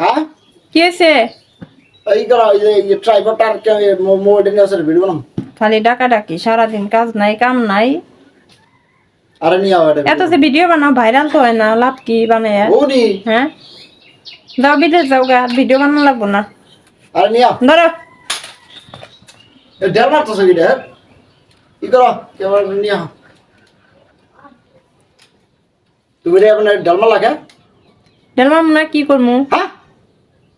হ্যাঁ? কি এই এই মোবাইল নিয়ে ভিডিও বানাম। খালি ডাকা ডাকি সারাদিন কাজ নাই কাম নাই। আরে নিয়ে আও এত যে ভিডিও বানাও ভাইরাল তো হয় না লাভ কি বানায়? ও নি হ্যাঁ বিদেশ যাও গা ভিডিও বানানো লাগবো না। আরে নিয়ে ধরো। দেড় মাত্র সঙ্গে রে ই করো? এবার নিয়ে তুমি রে এখন ডালমা লাগে ঢেলমার মুনা কি করমু? হ্যাঁ?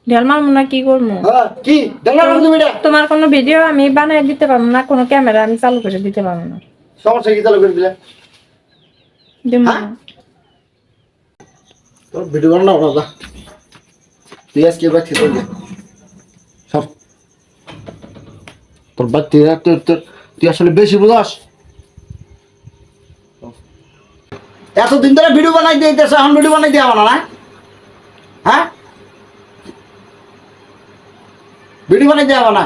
ঢেলমার মুনা কি করমু? হ্যাঁ কি? তুমি এটা। তোমার কোনো ভিডিও আমি বানাই দিতে পারব না কোনো ক্যামেরা আমি চালু করে দিতে পারব না। সমস্যা কি চালু করে দিলে। হ্যাঁ? তোর ভিডিও বানানো না। তুই আজকে এবার ঠিক করে দে সব তোর বাচ্চা তোর তোর তুই আসলে বেশি বুঝাস। এতদিন ধরে ভিডিও বানাই দিয়ে দিতেছে, এখন ভিডিও বানাই দিয়ে আমার হ্যাঁ? ভিডিও বানাই আমার না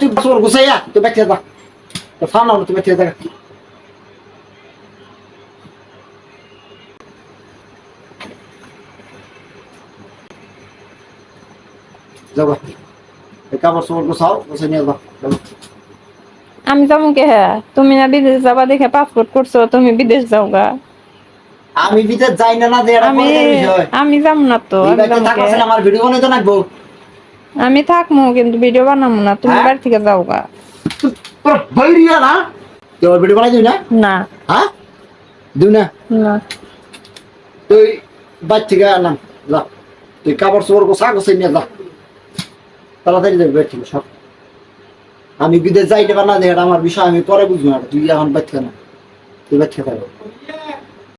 তুই গুছাইয়া, তুই বেঁচে যা। তো ফানা তুই বেঁচে যা। যাবা। এই কাপড় চোপড় গোছাও গোছাই নিয়ে যাও যাব। আমি যাব কে হ্যাঁ তুমি না বিদেশ যাবা দেখে পাসপোর্ট করছ তুমি বিদেশ যাও গা আমি বিদেশ যাই না না যে এটা আমি পরে বিষয় আমি যাব না তো এই আমি বাড়িতে যাব থাকো কে? আমার ভিডিও বানাইতে নাকবো। আমি থাকব কিন্তু ভিডিও বানাবো না তুমি হ্যাঁ? বাড়ি থেকে যাও গা তোর বাইরিয়া না? তুই আমার ভিডিও বানাই দিবি না? না। হ্যাঁ? দিবি না? না। তুই বাইর থেকে আনলাম যা। তুই কাপড় চোপড় গোছা গোছাই নিয়ে যা। তাড়াতাড়ি যাবি সব। আমি বিদেশ যাইতে পার না আমার বিষয়, আমি পরে বুঝব না, তুই এখন ব্যাখ্যা না। তুই ব্যাখ্যা থাকব